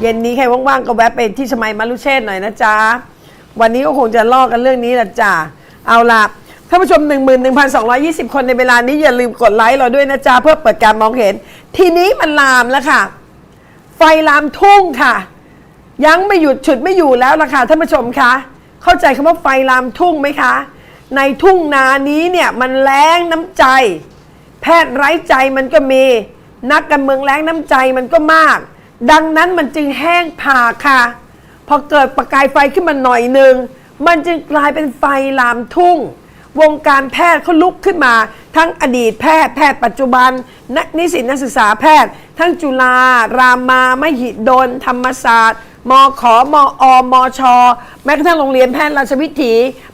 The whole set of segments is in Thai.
เย็นนี้ใครว่างๆก็แวะไปที่สมัยมารุเชษหน่อยนะจ๊ะ วันนี้ก็คงจะลอกกันเรื่องนี้ละจ้ะ เอาล่ะท่านผู้ชม 11,220 คนในเวลานี้อย่าลืมกดไลค์เราด้วยนะจ๊ะ เพื่อเปิดการมองเห็น ทีนี้มันลามแล้วค่ะ ไฟลามทุ่งค่ะ ยังไม่หยุดฉุดไม่อยู่แล้วล่ะค่ะท่านผู้ชมคะเข้าใจคำว่าไฟลามทุ่งไหมคะ ในทุ่งนานี้เนี่ยมันแรงน้ำใจ แพทย์ไร้ใจมันก็มี นักการเมืองแรงน้ำใจมันก็มาก ดังนั้นมันจึงแห้งผ่าค่ะ พอเกิดประกายไฟขึ้นมาหน่อยหนึ่ง มันจึงกลายเป็นไฟลามทุ่ง วงการแพทย์เขาลุกขึ้นมา ทั้งอดีตแพทย์ แพทย์ปัจจุบัน นักนิสิตนักศึกษาแพทย์ ทั้งจุฬา รามามหิดล ธรรมศาสตร์มขอมออมชแม้กระทั่งโรงเรียนแพทย์ราชวิถี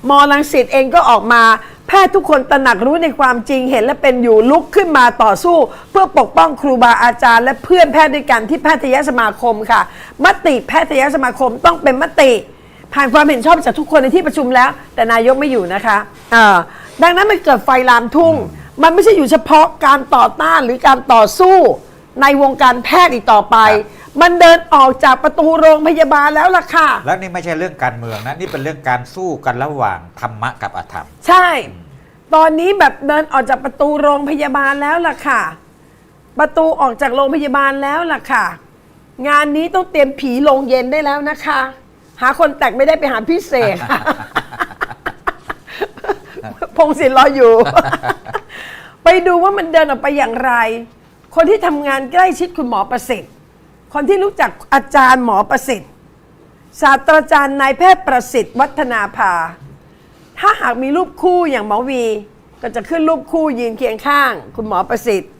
มลังสิตเองก็ออกมา แพทย์ทุกคนตระหนักรู้ในความจริงเห็นและเป็นอยู่ลุกขึ้นมาต่อสู้ เพื่อปกป้องครูบาอาจารย์ และเพื่อนแพทย์ด้วยกันที่แพทยสมาคมค่ะ มติแพทยสมาคมต้องเป็นมติ ผ่านความเห็นชอบจากทุกคนในที่ประชุมแล้ว แต่นายกไม่อยู่นะคะดังนั้นมันเกิดไฟลามทุ่ง มันไม่ใช่อยู่เฉพาะการต่อต้านหรือการต่อสู้ในวงการแพทย์อีกต่อไป มันเดินออกจากประตูโรงพยาบาลแล้วล่ะค่ะ แล้วนี่ไม่ใช่เรื่องการเมืองนะ นี่เป็นเรื่องการสู้กันระหว่างธรรมะกับอธรรม ใช่ ตอนนี้แบบเดินออกจากประตูโรงพยาบาลแล้วล่ะค่ะ ประตูออกจากโรงพยาบาลแล้วล่ะค่ะ งานนี้ต้องเตรียมผีโรงเย็นได้แล้วนะคะ หาคนแต่งไม่ได้ไปหาพิเศษพงศิลป์รออยู่ ไปดูว่ามันเดินออกไปอย่างไร คนที่ทำงานใกล้ชิดคุณหมอประสิทธิ์ คนที่รู้จักอาจารย์หมอประสิทธิ์ ศาสตราจารย์นายแพทย์ประสิทธิ์ วัฒนาภา ถ้าหากมีรูปคู่อย่างหมอวี ก็จะขึ้นรูปคู่ยืนเคียงข้าง คุณหมอประสิทธิ์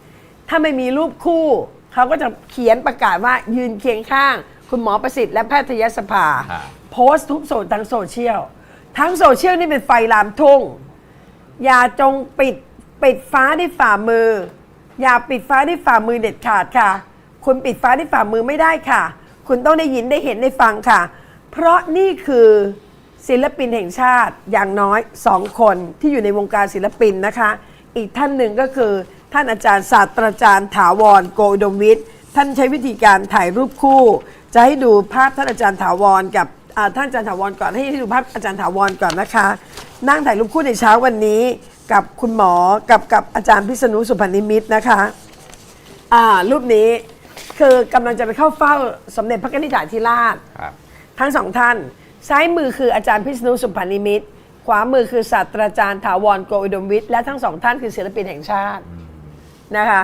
ถ้าไม่มีรูปคู่เขาก็จะเขียนประกาศว่ายืนเคียงข้าง คุณหมอประสิทธิ์และแพทยสภาครับโพสต์ทุกโซนทั้งโซเชียลทั้งโซเชียลนี่เป็นไฟลามทุ่ง อย่าจงปิดปิดฟ้าด้วยฝ่ามือ อย่าปิดฟ้าด้วยฝ่ามือเด็ดขาดค่ะ คุณปิดฟ้าด้วยฝ่ามือไม่ได้ค่ะ คุณต้องได้ยินได้เห็นได้ฟังค่ะ เพราะนี่คือศิลปินแห่งชาติอย่างน้อยสองคนที่อยู่ในวงการศิลปินนะคะ อีกท่านหนึ่งก็คือท่านอาจารย์ศาสตราจารย์ถาวรโกอุดมวิทย์ท่านใช้วิธีการถ่ายรูปคู่ จะให้ดูภาพท่านอาจารย์ถาวรกับท่านอาจารย์ถาวรก่อนให้ดูภาพอาจารย์ถาวรก่อนนะคะ นั่งถ่ายรูปคู่ในเช้าวันนี้ กับคุณหมอกับกับอาจารย์พิษณุสุพรรณิมิตรนะคะ อ่ารูปนี้ คือกำลังจะไปเข้าเฝ้าสมเด็จพระนิธิถาธิราช ครับ ทั้งสองท่าน ซ้ายมือคืออาจารย์พิษณุสุพรรณิมิตรขวามือคือศาสตราจารย์ถาวรโกอุดมวิทย์และทั้งสองท่านคือศิลปินแห่งชาตินะคะ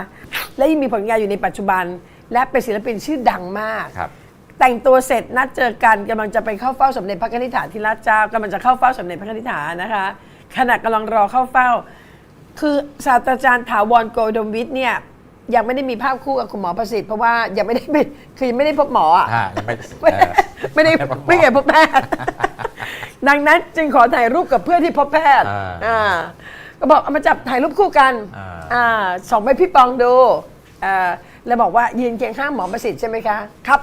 และยังมีผลงานอยู่ในปัจจุบัน และเป็นศิลปินชื่อดังมาก ครับ แต่งตัวเสร็จนัดเจอกันกำลังจะไปเข้าเฝ้าสมเด็จพระนิธิถาธิราชเจ้ากำลังจะเข้าเฝ้าสมเด็จพระนิธิถานะคะขณะกำลังรอเข้าเฝ้า คือศาสตราจารย์ถาวรโกอุดมวิทย์เนี่ย ยังไม่ได้มีภาพคู่กับคุณหมอประสิทธิ์เพราะว่ายังไม่ได้ไปคือยังไม่ได้พบหมออะอ่ายังไม่ไม่เออไม่ได้พบหอไม่เคยพบแพทย์ ดังนั้นจึงขอถ่ายรูปกับเพื่อนที่พบแพทย์อ่าอ่าก็บอกเอามาจับถ่ายรูปคู่กันอ่า อ่าส่งไปพี่ปองดูอ่าแล้วบอกว่ายืนเคียงข้างหมอประสิทธิ์ใช่ไหมคะ ครับ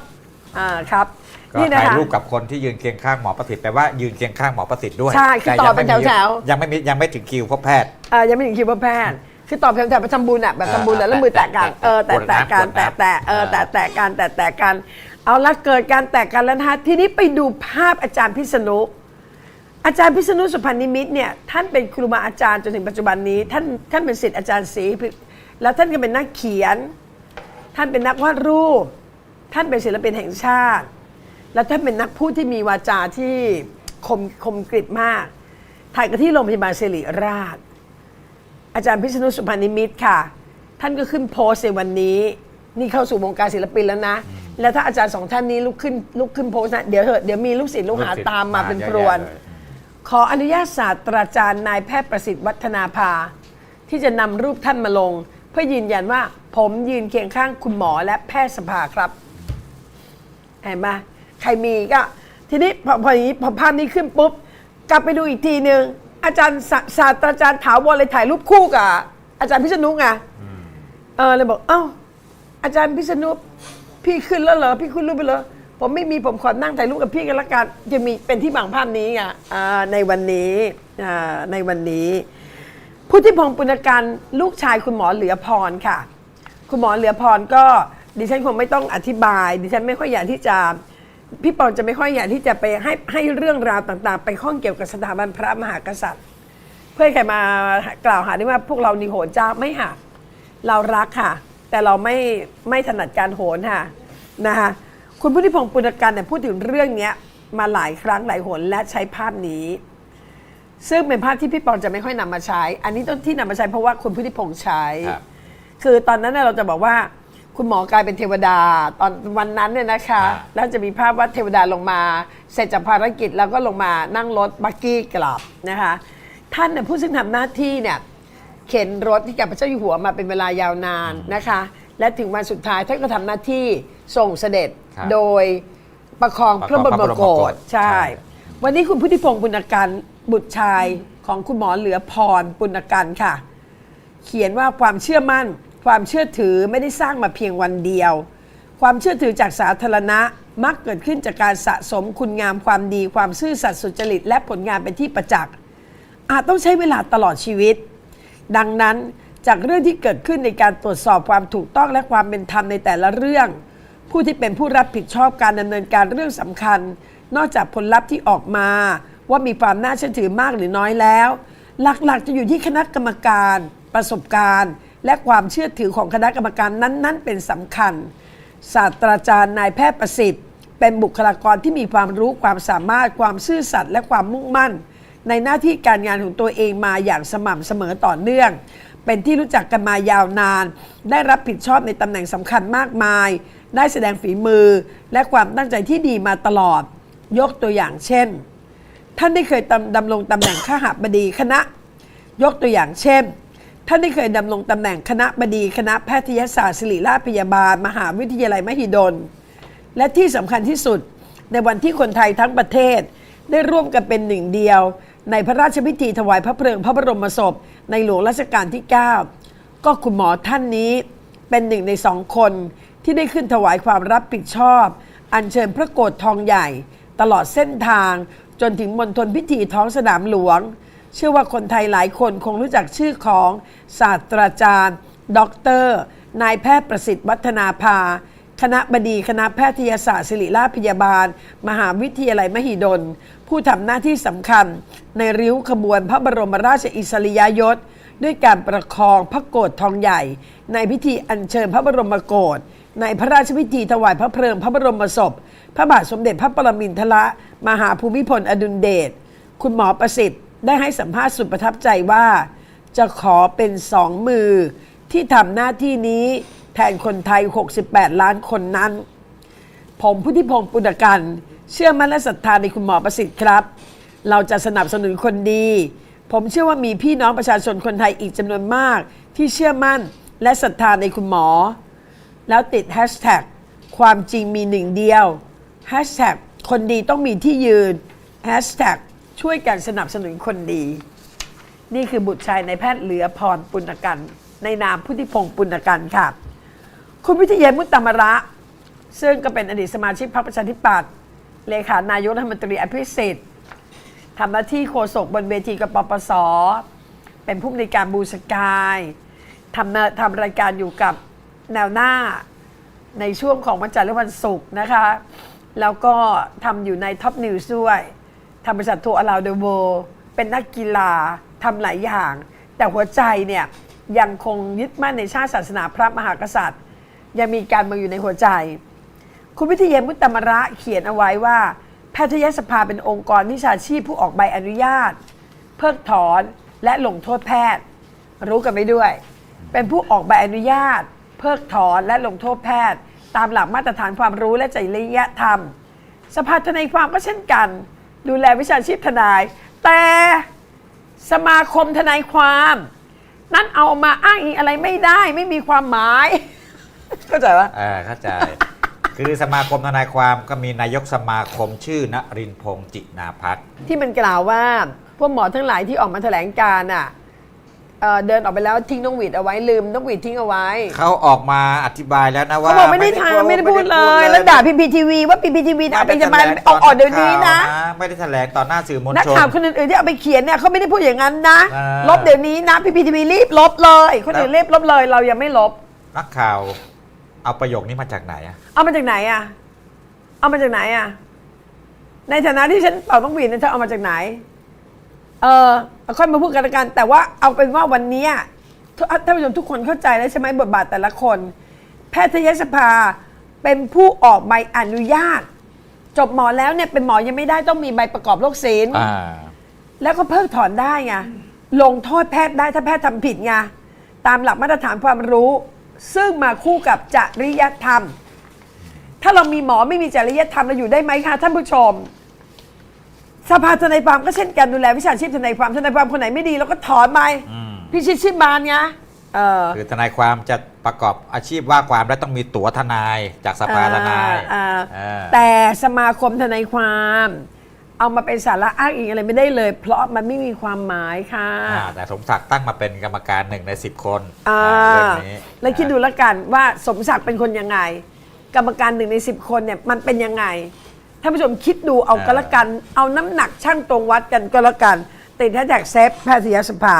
อ่าครับ ก็ถ่ายรูปกับคนที่ยืนเคียงข้างหมอประสิทธิ์แปลว่ายืนเคียงข้างหมอประสิทธิ์ด้วยใช่คือแต่ต่อเป็นยังไม่มีแถวๆ ยังไม่มียังไม่ถึงคิวพบแพทย์ อ่ายังไม่ถึงคิวพบแพทย์ คือตอบแถวๆไปทำบุญอะแบบทำบุญแล้วอ่าแล้วมือแตะกันแตะเออแตะแตะกันกดน้ำแตะแตะเอออ่าแตะแตะกันแตะแตะกัน เอาละเกิดการแตะกันแล้วนะคะทีนี้ไปดูภาพอาจารย์พิษณุอาจารย์พิษณุสุพรรณนิมิตรเนี่ยท่านเป็นครูบาอาจารย์จนถึงปัจจุบันนี้ ท่านท่านเป็นศิษย์อาจารย์ศรีพิแล้วท่านก็เป็นนักเขียน ท่านเป็นนักวาดรูป ท่านเป็นศิลปินแห่งชาติ แล้วท่านเป็นนักพูดที่มีวาจาที่คมคมกริบมากถ่ายกันที่โรงพยาบาลศิริราช อาจารย์พิษณุสุพรรณนิมิตรค่ะ ท่านก็ขึ้นโพสต์ในวันนี้ นี่เข้าสู่วงการศิลปินแล้วนะ แล้วถ้าอาจารย์สองท่านนี้ลุกขึ้นลุกขึ้นโพสต์นะเดี๋ยวเถอะเดี๋ยวมีลูกศิษย์ลูกหาตามมาเป็นพรวนเยอะแยะเลยขออนุญาตศาสตราจารย์นายแพทย์ประสิทธิ์วัฒนาภา ที่จะนำรูปท่านมาลง เพื่อยืนยันว่าผมยืนเคียงข้างคุณหมอและแพทยสภาครับเห็นไหมใครมีก็ ทีนี้พอพออย่างนี้พอภาพนี้ขึ้นปุ๊บ กลับไปดูอีกทีหนึ่ง อาจารย์ศาศาสตราจารย์ถาวรเลยถ่ายรูปคู่กับอาจารย์พิษณุไงเออเลยบอกเอ้าอาจารย์พิษณุพี่ขึ้นแล้วเหรอพี่ขึ้นรูปไปเหรอผมไม่มีผมขอนั่งถ่ายรูปกับพี่กันละกันจะมีเป็นที่บางภาพนี้ไงอ่าในวันนี้อ่าในวันนี้พุทธิพงศ์ปุณการลูกชายคุณหมอเหลือพรค่ะ คุณหมอเหลือพรก็ดิฉันคงไม่ต้องอธิบาย ดิฉันไม่ค่อยอยากที่จะ พี่ปอนจะไม่ค่อยอยากที่จะไปให้ให้เรื่องราวต่างๆ ไปข้องเกี่ยวกับสถาบันพระมหากษัตริย์ เพื่อให้ใครมากล่าวหาได้ว่าพวกเรานิโหนเจ้าไม่ค่ะเรารักค่ะ แต่เราไม่ไม่ถนัดการโหนค่ะนะคะคุณพุทธิพงศ์ปุณกันเนี่ยพูดถึงเรื่องเนี้ยมาหลายครั้งหลายหนและใช้ภาพนี้ ซึ่งเป็นภาพที่พี่ปองจะไม่ค่อยนำมาใช้ อันนี้ต้นที่นำมาใช้เพราะว่าคุณพุทธิพงศ์ใช้ครับคือตอนนั้นน่ะเราจะบอกว่า คุณหมอกลายเป็นเทวดาตอนวันนั้นเนี่ยนะคะอ่าแล้วจะมีภาพว่าเทวดาลงมา เสร็จจากภารกิจแล้วก็ลงมานั่งรถบักกี้กลับนะคะ ท่านเนี่ยผู้ซึ่งทำหน้าที่เนี่ยเข็นรถที่กับพระเจ้าอยู่หัวมาเป็นเวลายาวนานนะคะ และถึงวันสุดท้ายท่านก็ทำหน้าที่ส่งเสด็จครับโดยประคองพระบรมโกศใช่ วันนี้คุณพุทธิพงศ์ปุณกันบุตรชายของคุณหมอเหลือพรปุณกันค่ะ เขียนว่าความเชื่อมั่น ความเชื่อถือไม่ได้สร้างมาเพียงวันเดียว ความเชื่อถือจากสาธารณะมักเกิดขึ้นจากการสะสมคุณงามความดี ความซื่อสัตย์สุจริต และผลงานเป็นที่ประจักษ์อาจต้องใช้เวลาตลอดชีวิต ดังนั้นจากเรื่องที่เกิดขึ้นในการตรวจสอบความถูกต้องและความเป็นธรรมในแต่ละเรื่อง ผู้ที่เป็นผู้รับผิดชอบการดำเนินการเรื่องสำคัญ นอกจากผลลัพธ์ที่ออกมา ว่ามีความน่าเชื่อถือมากหรือน้อยแล้ว หลักๆ จะอยู่ที่คณะกรรมการ ประสบการณ์ และความเชื่อถือของคณะกรรมการนั้นๆ เป็นสำคัญ ศาสตราจารย์นายแพทย์ประสิทธิ์ เป็นบุคลากรที่มีความรู้ความสามารถความซื่อสัตย์และความมุ่งมั่น ในหน้าที่การงานของตัวเองมาอย่างสม่ำเสมอต่อเนื่อง เป็นที่รู้จักกันมายาวนาน ได้รับผิดชอบในตำแหน่งสำคัญมากมาย ได้แสดงฝีมือ และความตั้งใจที่ดีมาตลอด ยกตัวอย่างเช่น ท่านได้เคยดำรงตำแหน่งข้าหบดีคณะ ยกตัวอย่างเช่น ท่านได้เคยดำรงตำแหน่งคณะบดีคณะแพทยศาสตร์ศิริราชพยาบาล มหาวิทยาลัยมหิดล และที่สำคัญที่สุด ในวันที่คนไทยทั้งประเทศ ได้ร่วมกันเป็นหนึ่งเดียว ในพระราชพิธีถวายพระเพลิงพระบรมศพ ในหลวงรัชกาลที่ 9 ก็คุณหมอท่านนี้เป็นหนึ่งในสองคนที่ได้ขึ้นถวายความรับผิดชอบ อัญเชิญพระโกรธทองใหญ่ ตลอดเส้นทางจนถึงมณฑลพิธีท้องสนามหลวง เชื่อว่าคนไทยหลายคนคงรู้จักชื่อของศาสตราจารย์ ดร นายแพทย์ประสิทธิ์วัฒนาภา คณะบดีคณะแพทยศาสตร์ศิริราชพยาบาล มหาวิทยาลัยมหิดล ผู้ทำหน้าที่สำคัญ ในริ้วขบวนพระบรมราชอิสริยยศ ด้วยการประคองพระโกรธทองใหญ่ ในพิธีอัญเชิญพระบรมโกศในพระราชพิธีถวายพระเพลิงพระบรมศพ พระบาทสมเด็จพระปรมินทรมหาภูมิพลอดุลเดช คุณหมอประสิทธิ์ ได้ให้สัมภาษณ์สุดประทับใจว่า จะขอเป็นสองมือที่ทำหน้าที่นี้แทนคนไทย 68 ล้านคนนั้น ผมพุทธิพงศ์ปุณกันเชื่อมั่นและศรัทธาในคุณหมอประสิทธิ์ครับ เราจะสนับสนุนคนดี ผมเชื่อว่ามีพี่น้องประชาชนคนไทยอีกจำนวนมาก ที่เชื่อมั่นและศรัทธาในคุณหมอ แล้วติดแฮชแท็กความจริงมีหนึ่งเดียวแฮชแท็กคนดีต้องมีที่ยืนแฮชแท็ก ช่วยกันสนับสนุนคนดี นี่คือบุตรชายในายแพทย์เหลือพรปุณกัน ในนามพุทธิพงศ์ปุณกันค่ะ คุณวิทยามุตตมระ ซึ่งก็เป็นอดีตสมาชิกพรรคประชาธิปัตย์เลขานายกรัฐมนตรีอภิสิทธิ์ทำหน้าที่โฆษกบนเวทีกับปปส เป็นผู้ในการบูสกายทำทำรายการอยู่กับแนวหน้าในช่วงของวันจันทร์และวันศุกร์นะคะ แล้วก็ทำอยู่ในท็อปนิวส์ด้วย ทำบริษัททัวร์อลาวเดอะเวเป็นนักกีฬาทำหลายอย่าง แต่หัวใจเนี่ยยังคงยึดมั่นในชาติศาสนาพระมหากษัตริย์ ยังมีการเมืองอยู่ในหัวใจ คุณวิทยามุตตมระเขียนเอาไว้ว่า แพทยสภาเป็นองค์กรวิชาชีพผู้ออกใบอนุญาต เพิกถอนและลงโทษแพทย์ รู้กันไหมด้วย เป็นผู้ออกใบอนุญาต เพิกถอนและลงโทษแพทย์ ตามหลักมาตรฐานความรู้และจริยธรรม สภาทนายความก็เช่นกัน ดูแลวิชาชีพทนาย แต่สมาคมทนายความ นั้นเอามาอ้างอิงอะไรไม่ได้ไม่มีความหมาย เข้าใจปะเออเข้าใจ คือสมาคมทนายความก็มีนายกสมาคมชื่อนรินทร์พงษ์จินาพัฒน์ ที่มันกล่าวว่า พวกหมอทั้งหลายที่ออกมาแถลงการณ์อะ เอ่อเดินออกไปแล้วทิ้งน้องหวีดเอาไว้ลืมน้องหวีดทิ้งเอาไว้ เขาออกมาอธิบายแล้วนะว่าเขาบอกไม่ได้ทำไม่ได้พูดเลย แล้วด่าพีพีทีวีว่าพีพีทีวีเอาไปจะมาออกออกเดี๋ยวนี้นะ ไม่ได้แถลงต่อหน้าสื่อมวลนักชนข่าวคนอื่นๆที่เอาไปเขียนเนี่ยเขาไม่ได้พูดอย่างนั้นนะอ่าลบเดี๋ยวนี้นะพีพีทีวีรีบลบเลยคนอื่นรีบลบเลย เรายังไม่ลบ นักข่าว เอาประโยคนี้มาจากไหนอะเอามาจากไหนอะเอามาจากไหนอะในฐานะที่ฉันเป่าต้องหวีดนะเธอเอามาจากไหน เออเอาค่อยมาพูดกันละกัน แต่ว่าเอาเป็นว่าวันเนี้ยทุกท่านผู้ชมทุกคนเข้าใจแล้วใช่ไหมบทบาทแต่ละคน แพทยสภาเป็นผู้ออกใบอนุญาต จบหมอแล้วเนี่ยเป็นหมอยังไม่ได้ต้องมีใบประกอบโรคศิลป์อ่าแล้วก็เพิกถอนได้ไงลงโทษแพทย์ได้ถ้าแพทย์ทำผิดไงตามหลักมาตรฐานความรู้ ซึ่งมาคู่กับจริยธรรม ถ้าเรามีหมอไม่มีจริยธรรมเราอยู่ได้ไหมคะท่านผู้ชม สภาทนายความก็เช่นกันดูแลวิชาชีพทนายความทนายความคนไหนไม่ดีเราก็ถอนไปอืมพี่ชิดชิบบานไงเออคือทนายความจะประกอบอาชีพว่าความและต้องมีตั๋วทนายจากสภาทนายอ่าเออแต่สมาคมทนายความ เอามาเป็นสาระอ้างอิงอะไรไม่ได้เลย เพราะมันไม่มีความหมายค่ะ อ่าแต่สมศักดิ์ตั้งมาเป็นกรรมการหนึ่งในสิบคนอ่าอ่าเรื่องนี้แล้วคิดดูแล้วกันว่าสมศักดิ์เป็นคนยังไง กรรมการหนึ่งในสิบคนเนี่ยมันเป็นยังไง ท่านผู้ชมคิดดูเอาก็แล้วกัน เอาน้ำหนักช่างตรงวัดกันก็แล้วกัน ติดแฮชแท็กเซฟแพทยสภา